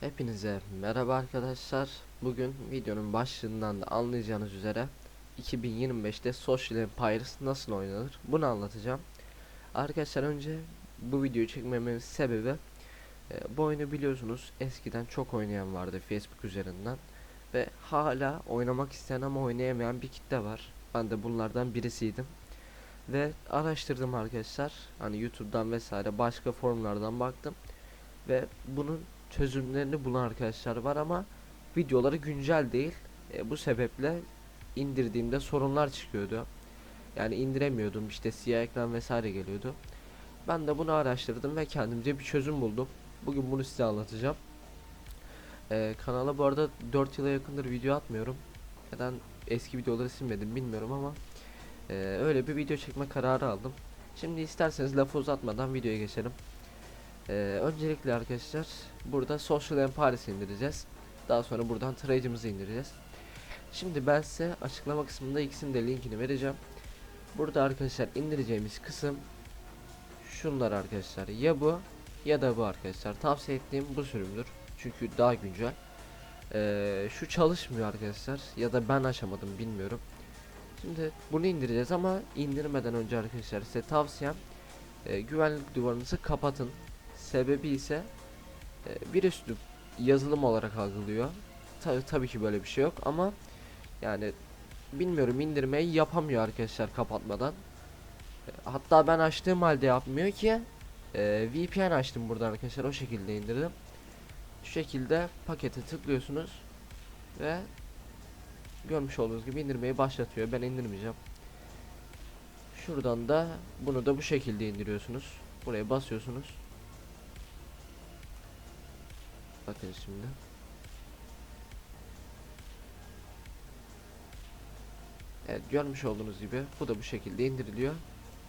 Hepinize merhaba arkadaşlar. Bugün videonun başlığından da anlayacağınız üzere 2025'te Social Empires nasıl oynanır bunu anlatacağım. Arkadaşlar önce bu videoyu çekmemin sebebi e, bu oyunu biliyorsunuz eskiden çok oynayan vardı Facebook üzerinden ve hala oynamak isteyen ama oynayamayan bir kitle var. Ben de bunlardan birisiydim. Ve araştırdım arkadaşlar. Hani YouTube'dan vesaire başka forumlardan baktım ve bunun çözümlerini bulan arkadaşlar var ama videoları güncel değil. E, bu sebeple indirdiğimde sorunlar çıkıyordu. Yani indiremiyordum işte siyah ekran vesaire geliyordu. Ben de bunu araştırdım ve kendimce bir çözüm buldum. Bugün bunu size anlatacağım. E, kanala bu arada 4 yıla yakındır video atmıyorum. Neden eski videoları silmedim bilmiyorum ama e, öyle bir video çekme kararı aldım. Şimdi isterseniz lafı uzatmadan videoya geçelim. Ee, öncelikle arkadaşlar burada Social Empires indireceğiz. Daha sonra buradan Trade'ımızı indireceğiz. Şimdi ben size açıklama kısmında ikisinin de linkini vereceğim. Burada arkadaşlar indireceğimiz kısım şunlar arkadaşlar. Ya bu ya da bu arkadaşlar. Tavsiye ettiğim bu sürümdür. Çünkü daha güncel. Ee, şu çalışmıyor arkadaşlar. Ya da ben açamadım bilmiyorum. Şimdi bunu indireceğiz ama indirmeden önce arkadaşlar size tavsiyem e, güvenlik duvarınızı kapatın. Sebebi ise e, bir üstü yazılım olarak algılıyor. Ta tabii ki böyle bir şey yok ama yani bilmiyorum indirmeyi yapamıyor arkadaşlar kapatmadan. E, hatta ben açtığım halde yapmıyor ki e, VPN açtım burada arkadaşlar o şekilde indirdim. Şu şekilde pakete tıklıyorsunuz ve görmüş olduğunuz gibi indirmeyi başlatıyor. Ben indirmeyeceğim. Şuradan da bunu da bu şekilde indiriyorsunuz. Buraya basıyorsunuz. Bakın şimdi. Evet görmüş olduğunuz gibi bu da bu şekilde indiriliyor.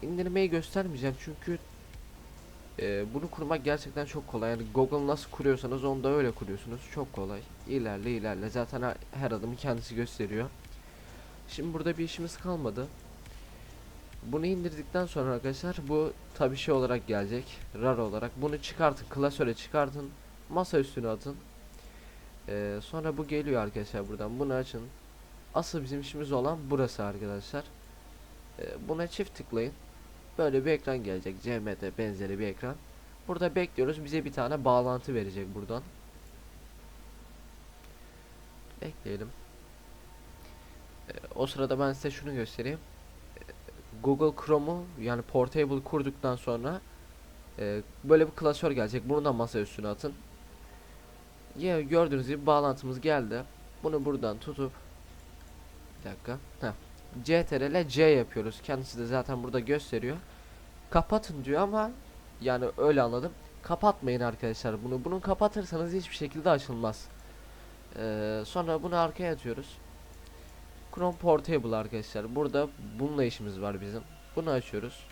İndirmeyi göstermeyeceğim çünkü e, bunu kurmak gerçekten çok kolay. Yani Google nasıl kuruyorsanız onu da öyle kuruyorsunuz. Çok kolay. İlerle ilerle. Zaten her, adımı kendisi gösteriyor. Şimdi burada bir işimiz kalmadı. Bunu indirdikten sonra arkadaşlar bu tabi şey olarak gelecek. RAR olarak. Bunu çıkartın. Klasöre çıkartın masa üstüne atın. Ee, sonra bu geliyor arkadaşlar buradan bunu açın. Asıl bizim işimiz olan burası arkadaşlar. Ee, buna çift tıklayın. Böyle bir ekran gelecek. CMD benzeri bir ekran. Burada bekliyoruz. Bize bir tane bağlantı verecek buradan. Bekleyelim. Ee, o sırada ben size şunu göstereyim. Ee, Google Chrome'u yani Portable kurduktan sonra e, böyle bir klasör gelecek. Bunu da masa üstüne atın. Ya gördüğünüz gibi bağlantımız geldi. Bunu buradan tutup bir dakika. Heh. CTRL C yapıyoruz. Kendisi de zaten burada gösteriyor. Kapatın diyor ama yani öyle anladım. Kapatmayın arkadaşlar bunu. Bunu kapatırsanız hiçbir şekilde açılmaz. Ee, sonra bunu arkaya atıyoruz. Chrome Portable arkadaşlar. Burada bununla işimiz var bizim. Bunu açıyoruz.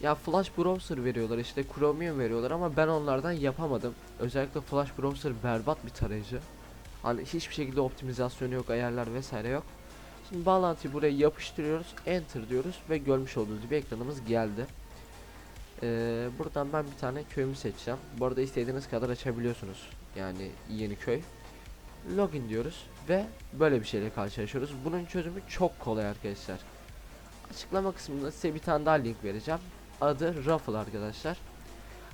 Ya Flash Browser veriyorlar işte Chromium veriyorlar ama ben onlardan yapamadım. Özellikle Flash Browser berbat bir tarayıcı. Hani hiçbir şekilde optimizasyonu yok, ayarlar vesaire yok. Şimdi bağlantıyı buraya yapıştırıyoruz, enter diyoruz ve görmüş olduğunuz gibi ekranımız geldi. Ee, buradan ben bir tane köyümü seçeceğim. Bu arada istediğiniz kadar açabiliyorsunuz. Yani yeni köy. Login diyoruz ve böyle bir şeyle karşılaşıyoruz. Bunun çözümü çok kolay arkadaşlar. Açıklama kısmında size bir tane daha link vereceğim adı Ruffle arkadaşlar.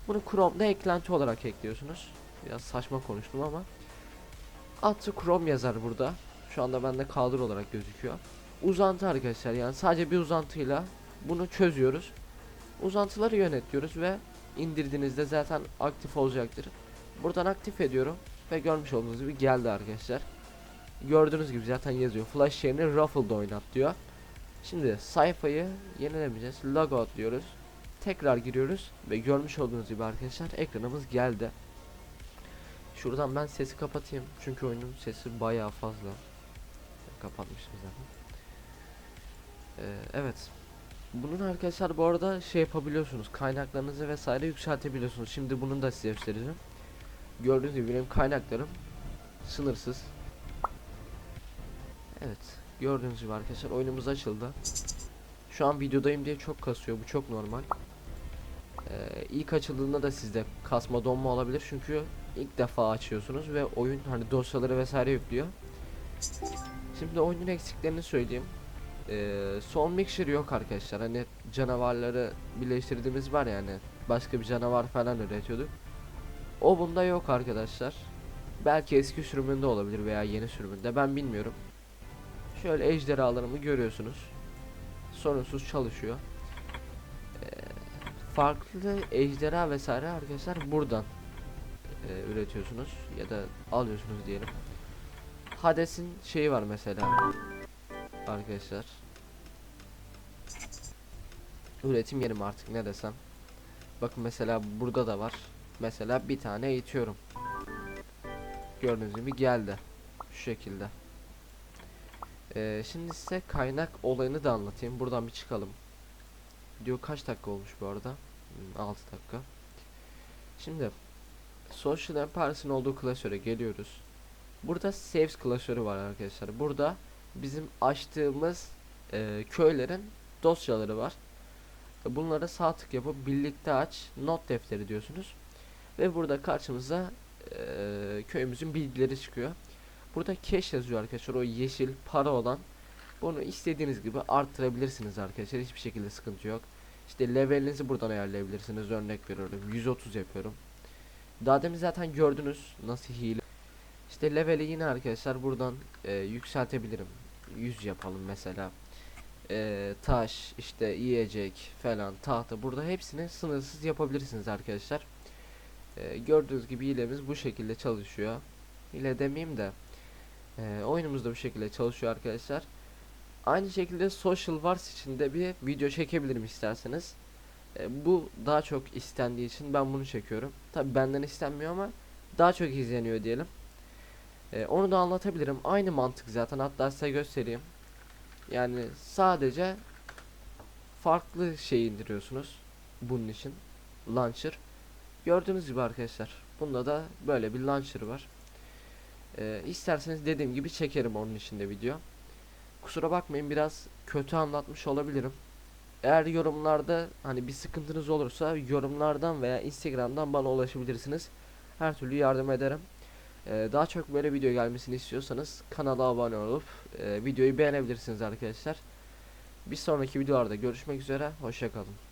Bunu Chrome'da eklenti olarak ekliyorsunuz. Biraz saçma konuştum ama. Atı Chrome yazar burada. Şu anda bende kaldır olarak gözüküyor. Uzantı arkadaşlar yani sadece bir uzantıyla bunu çözüyoruz. Uzantıları yönetiyoruz ve indirdiğinizde zaten aktif olacaktır. Buradan aktif ediyorum ve görmüş olduğunuz gibi geldi arkadaşlar. Gördüğünüz gibi zaten yazıyor. Flash yerine Ruffle'da oynat diyor. Şimdi sayfayı yenilemeyeceğiz. Logout diyoruz tekrar giriyoruz ve görmüş olduğunuz gibi arkadaşlar ekranımız geldi. Şuradan ben sesi kapatayım çünkü oyunun sesi bayağı fazla. Kapatmışım zaten. Ee, evet. Bunun arkadaşlar bu arada şey yapabiliyorsunuz. Kaynaklarınızı vesaire yükseltebiliyorsunuz. Şimdi bunun da size göstereceğim. Gördüğünüz gibi benim kaynaklarım sınırsız. Evet. Gördüğünüz gibi arkadaşlar oyunumuz açıldı. Şu an videodayım diye çok kasıyor. Bu çok normal. Ee, ilk açıldığında da sizde kasma donma olabilir çünkü ilk defa açıyorsunuz ve oyun hani dosyaları vesaire yüklüyor. Şimdi oyunun eksiklerini söyleyeyim. Ee, son mixture yok arkadaşlar. Hani canavarları birleştirdiğimiz var yani. Başka bir canavar falan üretiyorduk. O bunda yok arkadaşlar. Belki eski sürümünde olabilir veya yeni sürümünde ben bilmiyorum. Şöyle ejderhalarımı görüyorsunuz. Sorunsuz çalışıyor. Farklı ejderha vesaire arkadaşlar buradan e, üretiyorsunuz ya da alıyorsunuz diyelim. Hades'in şeyi var mesela arkadaşlar. Üretim yerim artık ne desem. Bakın mesela burada da var. Mesela bir tane eğitiyorum. Gördüğünüz gibi geldi. Şu şekilde. Ee, şimdi size kaynak olayını da anlatayım. Buradan bir çıkalım. Video kaç dakika olmuş bu arada? Hmm, 6 dakika. Şimdi Social Empires'ın olduğu klasöre geliyoruz. Burada Saves klasörü var arkadaşlar. Burada bizim açtığımız e, köylerin dosyaları var. Bunlara sağ tık yapıp birlikte aç not defteri diyorsunuz. Ve burada karşımıza e, köyümüzün bilgileri çıkıyor. Burada cash yazıyor arkadaşlar. O yeşil para olan. Bunu istediğiniz gibi arttırabilirsiniz arkadaşlar. Hiçbir şekilde sıkıntı yok. İşte levelinizi buradan ayarlayabilirsiniz. Örnek veriyorum. 130 yapıyorum. Daha demin zaten gördünüz nasıl hile. İşte leveli yine arkadaşlar buradan e, yükseltebilirim. 100 yapalım mesela. E, taş, işte yiyecek falan, tahta burada hepsini sınırsız yapabilirsiniz arkadaşlar. E, gördüğünüz gibi hilemiz bu şekilde çalışıyor. Hile demeyeyim de e, oyunumuz da bu şekilde çalışıyor arkadaşlar. Aynı şekilde Social Wars için de bir video çekebilirim isterseniz. E, bu daha çok istendiği için ben bunu çekiyorum. Tabi benden istenmiyor ama daha çok izleniyor diyelim. E, onu da anlatabilirim. Aynı mantık zaten. Hatta size göstereyim. Yani sadece farklı şey indiriyorsunuz bunun için. Launcher. Gördüğünüz gibi arkadaşlar. Bunda da böyle bir launcher var. E, isterseniz dediğim gibi çekerim onun içinde video. Kusura bakmayın biraz kötü anlatmış olabilirim. Eğer yorumlarda hani bir sıkıntınız olursa yorumlardan veya Instagram'dan bana ulaşabilirsiniz. Her türlü yardım ederim. Ee, daha çok böyle video gelmesini istiyorsanız kanala abone olup e, videoyu beğenebilirsiniz arkadaşlar. Bir sonraki videolarda görüşmek üzere. Hoşçakalın.